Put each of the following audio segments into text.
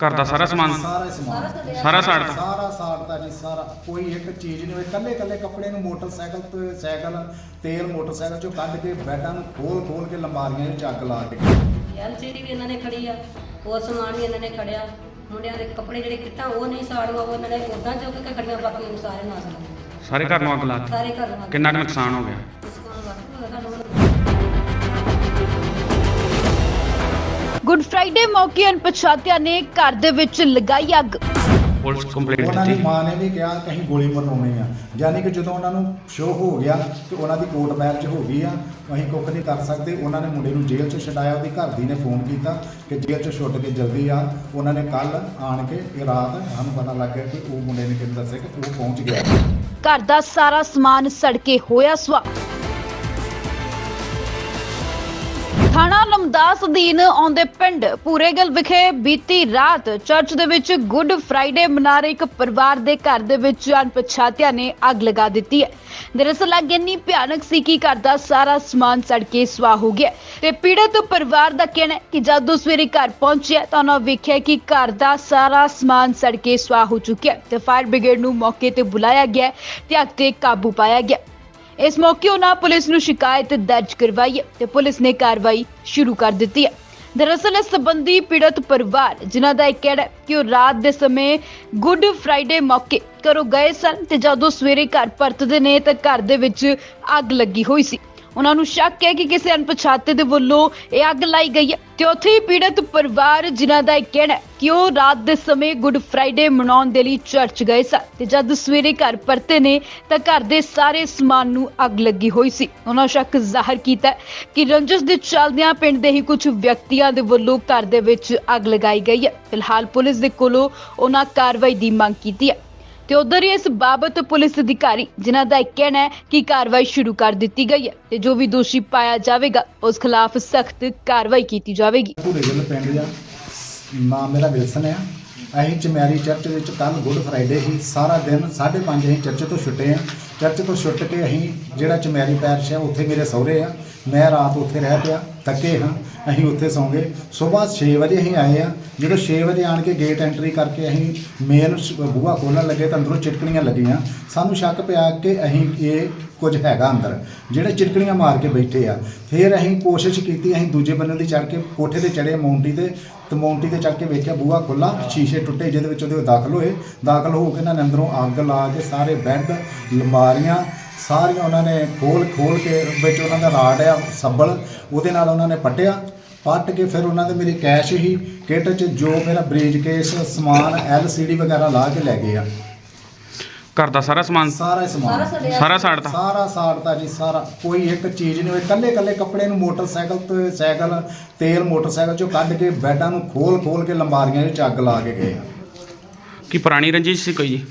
ਘਰ ਦਾ ਸਾਰਾ ਸਮਾਨ। ਸਾਰਾ ਹੀ ਸਮਾਨ। ਸਾਰਾ ਸਾੜਤਾ। ਸਾਰਾ ਸਾੜਤਾ ਜੀ ਸਾਰਾ। ਕੋਈ ਇੱਕ ਚੀਜ਼ ਨਹੀਂ ਹੋਈ। ਕੱਲੇ ਕੱਲੇ ਕੱਪੜੇ ਨੂੰ ਮੋਟਰਸਾਈਕਲ ਤੇ ਸਾਈਕਲ ਤੇਲ ਮੋਟਰਸਾਈਕਲ ਚੋਂ ਕੱਢ ਕੇ ਬੈਡਾਂ ਨੂੰ ਖੋਲ ਖੋਲ ਕੇ ਲੰਬਾਰੀਆਂ ਵਿੱਚ ਅੱਗ ਲਾ ਕੇ। ਐਲਸੀਡੀ ਵੀ ਇਹਨਾਂ ਨੇ ਖੜੀ ਆ ਹੋਰ ਸਮਾਨ ਵੀ ਇਹਨਾਂ ਨੇ ਖੜਿਆ। ਮੁੰਡਿਆਂ ਦੇ ਕੱਪੜੇ ਜਿਹੜੇ ਕਿੱਟਾਂ ਉਹ ਨਹੀਂ ਸਾੜੂਆ ਉਹ ਇਹਨਾਂ ਨੇ ਉਦਾਂ ਚੁੱਕ ਕੇ ਖੜੀਆਂ ਬਾਕੀ ਨੂੰ ਸਾਰੇ ਨਾਲ ਸਾੜ ਸਾਰੇ ਘਰ ਨੂੰ ਅੱਗ ਲਾ ਦਿੱਤੀ। ਸਾਰੇ ਘਰ ਨੂੰ ਕਿੰਨਾ ਕੁ ਨੁਕਸਾਨ ਹੋ ਗਿਆ? ਗੁੱਡ ਫਰਾਈਡੇ ਮੌਕੇ ਅਣਪਛਾਤਿਆਂ ਨੇ ਘਰ ਦੇ ਵਿੱਚ ਲਗਾਈ ਅੱਗ। ਪੁਲਿਸ ਕੰਪਲੇਂਟ ਉਹਨਾਂ ਦੀ ਦਿੱਤੀ। ਮਾਂ ਨੇ ਵੀ ਕਿਹਾ ਕਿ ਅਸੀਂ ਗੋਲੀ ਮਰਵਾਉਣੀ ਆ। ਯਾਨੀ ਕਿ ਜਦੋਂ ਉਹਨਾਂ ਨੂੰ ਸ਼ੋਅ ਹੋ ਗਿਆ ਕਿ ਉਹਨਾਂ ਦੀ ਕੋਰਟ ਮੈਰਿਜ ਹੋ ਗਈ ਆ ਅਸੀਂ ਕੁੱਖ ਨਹੀਂ ਕਰ ਸਕਦੇ। ਉਹਨਾਂ ਨੇ ਮੁੰਡੇ ਨੂੰ ਜੇਲ੍ਹ 'ਚ ਛਡਾਇਆ ਉਹਦੀ ਘਰ ਦੀ ਨੇ ਫੋਨ ਕੀਤਾ ਕਿ ਜੇਲ੍ਹ 'ਚ ਛੁੱਟ ਕੇ ਜਲਦੀ ਆ। ਉਹਨਾਂ ਨੇ ਕੱਲ ਆਣ ਕੇ ਇਹ ਰਾਤ ਸਾਨੂੰ ਪਤਾ ਲੱਗ ਗਿਆ ਕਿ ਉਹ ਮੁੰਡੇ ਨੇ ਕਿਹਨੂੰ ਦੱਸਿਆ ਕਿ ਉਹ ਪਹੁੰਚ ਗਿਆ। ਘਰ ਦਾ ਸਾਰਾ ਸਮਾਨ ਸੜ ਕੇ ਹੋਇਆ ਸਵਾ ਥਾਣਾ ਲਮਦਾਸ ਅਧੀਨ ਆਉਂਦੇ ਪਿੰਡ ਪੂਰੇਗਲ ਵਿਖੇ ਬੀਤੀ ਰਾਤ ਚਰਚ ਦੇ ਵਿੱਚ ਗੁੱਡ ਫਰਾਈਡੇ ਮਨਾ ਰਹੇ ਇੱਕ ਪਰਿਵਾਰ ਦੇ ਘਰ ਦੇ ਵਿੱਚ ਅਣਪਛਾਤਿਆਂ ਨੇ ਅੱਗ ਲਗਾ ਦਿੱਤੀ ਹੈ। ਦਰਅਸਲ ਅੱਗ ਇੰਨੀ ਭਿਆਨਕ ਸੀ ਕਿ ਘਰ ਦਾ ਸਾਰਾ ਸਮਾਨ ਸੜ ਕੇ ਸਵਾਹ ਹੋ ਗਿਆ ਤੇ ਪੀੜਤ ਪਰਿਵਾਰ ਦਾ ਕਹਿਣਾ ਹੈ ਕਿ ਉਹ ਸਵੇਰੇ ਘਰ ਪਹੁੰਚਿਆ ਤਾਂ ਉਹਨਾਂ ਵੇਖਿਆ ਕਿ ਘਰ ਦਾ ਸਾਰਾ ਸਮਾਨ ਸੜ ਕੇ ਸਵਾਹ ਹੋ ਚੁੱਕਿਆ ਤੇ ਫਾਇਰ ਬ੍ਰਿਗੇਡ ਨੂੰ ਮੌਕੇ ਤੇ ਬੁਲਾਇਆ ਗਿਆ ਤੇ ਅੱਗ ਤੇ ਕਾਬੂ ਪਾਇਆ ਗਿਆ ਇਸ ਮੌਕੇ ਉਹਨਾਂ ਪੁਲਿਸ ਨੂੰ ਸ਼ਿਕਾਇਤ ਦਰਜ ਕਰਵਾਈ ਹੈ ਤੇ ਪੁਲਿਸ ਨੇ ਕਾਰਵਾਈ ਸ਼ੁਰੂ ਕਰ ਦਿੱਤੀ ਹੈ। ਦਰਅਸਲ, ਇਸ ਸੰਬੰਧੀ ਪੀੜਤ ਪਰਿਵਾਰ, ਜਿਨ੍ਹਾਂ ਦਾ ਇਹ ਕਹਿਣਾ ਹੈ ਕਿ ਉਹ ਰਾਤ ਦੇ ਸਮੇਂ ਗੁੱਡ ਫਰਾਈਡੇ ਮੌਕੇ ਘਰੋਂ ਗਏ ਸਨ ਤੇ ਜਦੋਂ ਸਵੇਰੇ ਘਰ ਪਰਤਦੇ ਨੇ ਤਾਂ ਘਰ ਦੇ ਵਿੱਚ ਅੱਗ ਲੱਗੀ ਹੋਈ ਸੀ। ਉਹਨਾਂ ਨੂੰ ਸ਼ੱਕ ਹੈ ਕਿ ਕਿਸੇ ਅਣਪਛਾਤੇ ਦੇ ਵੱਲੋਂ ਇਹ ਅੱਗ ਲਾਈ ਗਈ ਹੈ। ਤੇ ਉੱਥੇ ਹੀ ਪੀੜਤ ਪਰਿਵਾਰ ਜਿਨ੍ਹਾਂ ਦਾ ਇਹ ਕਹਿਣਾ ਹੈ ਕਿ ਉਹ ਰਾਤ ਦੇ ਸਮੇਂ ਗੁੱਡ ਫਰਾਈਡੇ ਮਨਾਉਣ ਦੇ ਲਈ ਚਰਚ ਗਏ ਸਨ। ਤੇ ਜਦ ਸਵੇਰੇ ਘਰ ਪਰਤੇ ਨੇ, ਤਾਂ ਘਰ ਦੇ ਸਾਰੇ ਸਮਾਨ ਨੂੰ ਅੱਗ ਲੱਗੀ ਹੋਈ ਸੀ। ਉਹਨਾਂ ਸ਼ੱਕ ਜ਼ਾਹਰ ਕੀਤਾ ਕਿ ਰੰਜਸ ਦੇ ਚੱਲਦਿਆਂ ਪਿੰਡ ਦੇ ਹੀ ਕੁਝ ਵਿਅਕਤੀਆਂ ਦੇ ਵੱਲੋਂ ਘਰ ਦੇ ਵਿੱਚ ਅੱਗ ਲਗਾਈ ਗਈ ਹੈ। ਫਿਲਹਾਲ ਪੁਲਿਸ ਦੇ ਕੋਲੋਂ ਉਹਨਾਂ ਕਾਰਵਾਈ ਦੀ ਮੰਗ ਕੀਤੀ ਹੈ। ਤੇ ਉਧਰ ਹੀ ਇਸ ਬਾਬਤ ਪੁਲਿਸ ਅਧਿਕਾਰੀ, ਜਿਨ੍ਹਾਂ ਦਾ ਇਹ ਕਹਿਣਾ ਹੈ ਕਿ ਕਾਰਵਾਈ ਸ਼ੁਰੂ ਕਰ ਦਿੱਤੀ ਗਈ ਹੈ ਤੇ ਜੋ ਵੀ ਦੋਸ਼ੀ ਪਾਇਆ ਜਾਵੇਗਾ, ਉਸ ਖਿਲਾਫ ਸਖਤ ਕਾਰਵਾਈ ਕੀਤੀ ਜਾਵੇਗੀ। ਭੂਰੇ ਗਿੱਲ ਪਿੰਡ ਆ। ਨਾਮ ਮੇਰਾ ਵਿਲਸਨ ਆ। ਅਸੀਂ ਚਮੈਰੀ ਚਰਚ ਵਿੱਚ ਕੱਲ ਗੁੱਡ ਫਰਾਈਡੇ ਸੀ। ਸਾਰਾ ਦਿਨ 5:30 ਅਸੀਂ ਚਰਚ ਤੋਂ ਛੁੱਟੇ ਆ। ਚਰਚ ਤੋਂ ਛੁੱਟ ਕੇ ਅਸੀਂ ਜਿਹੜਾ ਚਮੈਰੀ ਪੈਰਸ਼ ਆ, ਉੱਥੇ ਮੇਰੇ ਸਹੁਰੇ ਆ। ਮੈਂ ਰਾਤ ਉੱਥੇ ਰਹਿ ਪਿਆ, ਥੱਕੇ ਹਾਂ, ਅਸੀਂ ਉੱਥੇ ਸੌਂ ਗਏ। ਸਵੇਰ 6 ਵਜੇ ਅਸੀਂ ਆਏ ਆ ਜਦੋਂ 6 ਵਜੇ ਆਣ ਕੇ ਗੇਟ ਐਂਟਰੀ ਕਰਕੇ ਅਸੀਂ ਮੇਨ ਬੂਹਾ ਖੋਲ੍ਹਣ ਲੱਗੇ ਤਾਂ ਅੰਦਰੋਂ ਚਿਟਕਣੀਆਂ ਲੱਗੀਆਂ। ਸਾਨੂੰ ਸ਼ੱਕ ਪਿਆ ਕਿ ਅਸੀਂ ਇਹ ਕੁਝ ਹੈਗਾ ਅੰਦਰ। ਜਿਹੜੇ ਚਿਟਕਣੀਆਂ ਮਾਰ ਕੇ ਬੈਠੇ ਆ, ਫਿਰ ਅਸੀਂ ਕੋਸ਼ਿਸ਼ ਕੀਤੀ, ਅਸੀਂ ਦੂਜੇ ਬੰਨੇ ਦੀ ਚੜ ਕੇ ਕੋਠੇ ਤੇ ਚੜੇ ਮੌਂਟੀ ਤੇ ਤੇ ਮੌਂਟੀ ਤੇ ਚੜ ਕੇ ਵੇਖਿਆ, ਬੂਹਾ ਖੁੱਲਾ ਸ਼ੀਸ਼ੇ ਟੁੱਟੇ, ਜਿਹਦੇ ਵਿੱਚ ਉਹਦੇ ਦਾਖਲ ਹੋਏ। ਦਾਖਲ ਹੋ ਕੇ ਇਹਨਾਂ ਨੇ ਅੰਦਰੋਂ ਅੱਗ ਲਾ ਕੇ ਸਾਰੇ ਬੈੱਡ ਲੰਬਾਰੀਆਂ ਸਾਰੀਆਂ ਉਹਨਾਂ ਨੇ ਖੋਲ ਖੋਲ ਕੇ ਵਿੱਚ ਉਹਨਾਂ ਦਾ ਰਾਡ ਆ ਸੱਬਲ ਉਹਦੇ ਨਾਲ ਉਹਨਾਂ ਨੇ ਪੱਟਿਆ। ਪੱਟ ਕੇ ਫਿਰ ਉਹਨਾਂ ਦੇ ਮੇਰੇ ਕੈਸ਼ ਹੀ ਕਿੱਟ 'ਚ ਜੋ ਮੇਰਾ ਬ੍ਰੀਜ ਕੇਸ ਸਮਾਨ ਐਲਸੀਡੀ ਵਗੈਰਾ ਲਾ ਕੇ ਲੈ ਗਏ ਆ। ਘਰ ਦਾ ਸਾਰਾ ਸਮਾਨ? ਸਾਰਾ ਹੀ ਸਮਾਨ। ਸਾਰਾ ਸਾੜਤਾ? ਸਾਰਾ ਸਾੜਤਾ ਜੀ ਸਾਰਾ। ਕੋਈ ਇੱਕ ਚੀਜ਼ ਨਹੀਂ ਹੋਈ। ਕੱਲੇ ਕੱਲੇ ਕੱਪੜੇ ਨੂੰ ਮੋਟਰਸਾਈਕਲ ਤੇ ਸਾਈਕਲ ਤੇਲ ਮੋਟਰਸਾਈਕਲ ਚੋਂ ਕੱਢ ਕੇ ਬੈਡਾਂ ਨੂੰ ਖੋਲ ਖੋਲ ਕੇ ਲੰਬਾਰੀਆਂ ਵਿੱਚ ਅੱਗ ਲਾ ਕੇ ਗਏ ਆ। ਕੀ ਪੁਰਾਣੀ ਰੰਜਿਸ਼ ਸੀ ਕੋਈ ਜੀ?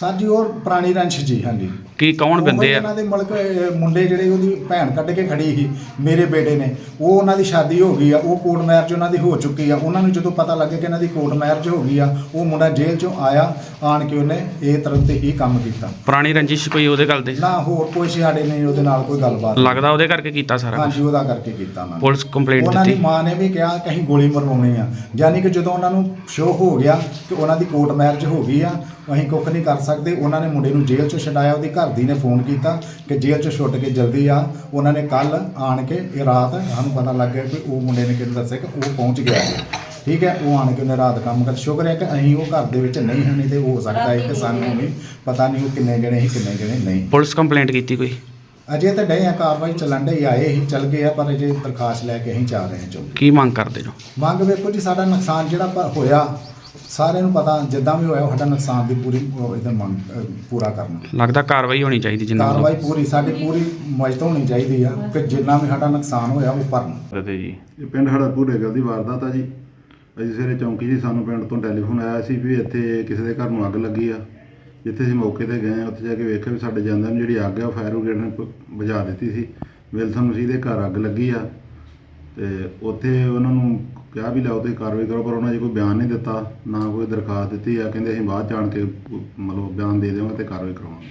ਸਰ ਜੀ ਉਹ ਪੁਰਾਣੀ ਰੰਸ਼ ਜੀ ਹਾਂਜੀ। ਕੀ ਕੌਣ ਉਹ ਬੰਦੇ ਆ? ਦੇ ਮੁਲਕ ਅਹ, ਮੁੰਡੇ ਜਿਹੜੇ ਉਹਦੀ ਭੈਣ ਕੱਢ ਕੇ ਖੜੀ ਸੀ ਮੇਰੇ ਬੇਟੇ ਨੇ। ਉਹ ਉਹਨਾਂ ਦੀ ਸ਼ਾਦੀ ਹੋ ਗਈ ਆ ਉਹ ਕੋਰਟ ਮੈਰਿਜ ਉਹਨਾਂ ਦੀ ਹੋ ਚੁੱਕੀ ਆ। ਉਹਨਾਂ ਨੂੰ ਜਦੋਂ ਪਤਾ ਲੱਗਿਆ ਕਿ ਇਹਨਾਂ ਦੀ ਕੋਰਟ ਮੈਰਿਜ ਹੋ ਗਈ ਆ ਉਹ ਮੁੰਡਾ ਜੇਲ੍ਹ ਚੋਂ ਆਇਆ ਆਣ ਕੇ ਉਹਨੇ ਇਹ ਤਰ੍ਹਾਂ ਤੇ ਹੀ ਕੰਮ ਕੀਤਾ। ਪੁਰਾਣੀ ਰੰਜਿਸ਼ ਕੋਈ ਉਹਦੇ ਗੱਲ ਦੇ? ਨਾ ਹੋਰ ਕੋਈ ਸਾਡੇ ਨੇ ਉਹਦੇ ਨਾਲ ਕੋਈ ਗੱਲਬਾਤ। ਲੱਗਦਾ ਉਹਦੇ ਕਰਕੇ ਕੀਤਾ ਸਾਰਾ ਕੁਛ। ਹਾਂਜੀ ਉਹਦਾ ਕਰਕੇ ਕੀਤਾ ਉਹਨਾਂ ਨੇ। ਪੁਲਿਸ ਕੰਪਲੇਂਟ ਉਹਨਾਂ ਦੀ ਦਿੱਤੀ। ਮਾਂ ਨੇ ਵੀ ਕਿਹਾ ਕਿ ਅਸੀਂ ਗੋਲੀ ਮਰਵਾਉਣੀ ਆ। ਯਾਨੀ ਕਿ ਜਦੋਂ ਉਹਨਾਂ ਨੂੰ ਸ਼ੋਅ ਹੋ ਗਿਆ ਕਿ ਉਹਨਾਂ ਦੀ ਕੋਰਟ ਮੈਰਿਜ ਹੋ ਗਈ ਆ ਅਸੀਂ ਕੁੱਖ ਨਹੀਂ ਕਰ ਸਕਦੇ। ਉਹਨਾਂ ਨੇ ਮੁੰਡੇ ਨੂੰ ਜੇਲ੍ਹ 'ਚੋਂ ਛਡਾਇਆ ਉਹਦੀ ਘਰ ਦੀ ਨੇ ਫੋਨ ਕੀਤਾ ਕਿ ਜੇਲ੍ਹ 'ਚੋਂ ਛੁੱਟ ਕੇ ਜਲਦੀ ਆ। ਉਹਨਾਂ ਨੇ ਕੱਲ ਆਣ ਕੇ ਇਹ ਰਾਤ ਸਾਨੂੰ ਪਤਾ ਲੱਗ ਗਿਆ ਕਿ ਉਹ ਮੁੰਡੇ ਨੇ ਕਿਹਨੂੰ ਦੱਸਿਆ ਕਿ ਉਹ ਪਹੁੰਚ ਗਿਆ ਹੈ। ਠੀਕ ਹੈ ਉਹ ਆਣ ਕੇ ਉਹਨੇ ਰਾਤ ਕੰਮ ਕਰ ਸ਼ੁਕਰ ਹੈ ਕਿ ਅਸੀਂ ਉਹ ਘਰ ਦੇ ਵਿੱਚ ਨਹੀਂ ਹਾਂ ਨਹੀਂ ਤੇ ਹੋ ਸਕਦਾ ਹੈ ਕਿ ਸਾਨੂੰ ਵੀ ਪਤਾ ਨਹੀਂ ਉਹ ਕਿੰਨੇ ਜਣੇ ਸੀ ਕਿੰਨੇ ਜਣੇ ਨਹੀਂ। ਪੁਲਿਸ ਕੰਪਲੇਂਟ ਕੀਤੀ ਕੋਈ? ਅਜੇ ਤਾਂ ਡਏ ਆ ਕਾਰਵਾਈ ਚੱਲਣ ਡਈ ਆਏ ਹੀ ਚੱਲ ਗਏ ਆ ਪਰ ਅਜੇ ਦਰਖਾਸਤ ਲੈ ਕੇ ਅਸੀਂ ਜਾ ਰਹੇ ਹਾਂ ਚੌਂਕੀ। ਕੀ ਮੰਗ ਕਰਦੇ ਜੋ ਮੰਗ ਵੇਖੋ ਜੀ ਸਾਡਾ ਨੁਕਸਾਨ ਜਿਹੜਾ ਪ- ਹੋਇਆ ਸਾਰਿਆਂ ਨੂੰ ਪਤਾ ਜਿੱਦਾਂ ਵੀ ਹੋਇਆ ਸਾਡਾ ਨੁਕਸਾਨ ਦੀ ਪੂਰੀ ਉਹ ਇਹਦਾ ਮੰਗ ਅਹ ਪੂਰਾ ਕਰਨਾ। ਲੱਗਦਾ ਕਾਰਵਾਈ ਹੋਣੀ ਚਾਹੀਦੀ ਜਿੰਨਾ ਕਾਰਵਾਈ ਪੂਰੀ ਸਾਡੀ ਪੂਰੀ ਮਜਤ ਹੋਣੀ ਚਾਹੀਦੀ ਆ ਕਿ ਜਿੰਨਾ ਵੀ ਸਾਡਾ ਨੁਕਸਾਨ ਹੋਇਆ ਉਹ ਭਰਨ। ਤੇ ਜੀ। ਇਹ ਪਿੰਡ ਸਾਡਾ ਭੂਰੇਗਲ ਦੀ ਵਾਰਦਾਤ ਆ ਜੀ। ਅਸੀਂ ਸਵੇਰੇ ਚੌਂਕੀ ਜੀ ਸਾਨੂੰ ਪਿੰਡ ਤੋਂ ਟੈਲੀਫੋਨ ਆਇਆ ਸੀ ਵੀ ਇੱਥੇ ਕਿਸੇ ਦੇ ਘਰ ਨੂੰ ਅੱਗ ਲੱਗੀ ਆ। ਜਿੱਥੇ ਅਸੀਂ ਮੌਕੇ ਤੇ ਗਏ ਉੱਥੇ ਜਾ ਕੇ ਵੇਖਿਆ ਵੀ ਸਾਡੇ ਜਾਂਦਿਆਂ ਨੂੰ ਜਿਹੜੀ ਅੱਗ ਆ ਉਹ ਫਾਇਰ ਬ੍ਰਿਗੇਡ ਨੇ ਪ- ਬੁਝਾ ਦਿੱਤੀ ਸੀ। ਵਿਲਸਨ ਮਸੀਹ ਦੇ ਘਰ ਅੱਗ ਲੱਗੀ ਆ। ਤੇ ਉੱਥੇ ਉਹਨਾਂ ਨੂੰ ਕਿਹਾ ਵੀ ਲਿਆਓ ਤੁਸੀਂ ਕਾਰਵਾਈ ਕਰੋ, ਪਰ ਉਹਨਾਂ ਨੇ ਕੋਈ ਬਿਆਨ ਨਹੀਂ ਦਿੱਤਾ, ਨਾ ਕੋਈ ਦਰਖਾਸਤ ਦਿੱਤੀ ਆ। ਕਹਿੰਦੇ ਅਸੀਂ ਬਾਅਦ ਜਾਣ ਕੇ, ਮਤਲਬ ਬਿਆਨ ਦੇ ਦੇਵਾਂਗੇ ਤੇ ਕਾਰਵਾਈ ਕਰਵਾਵਾਂਗੇ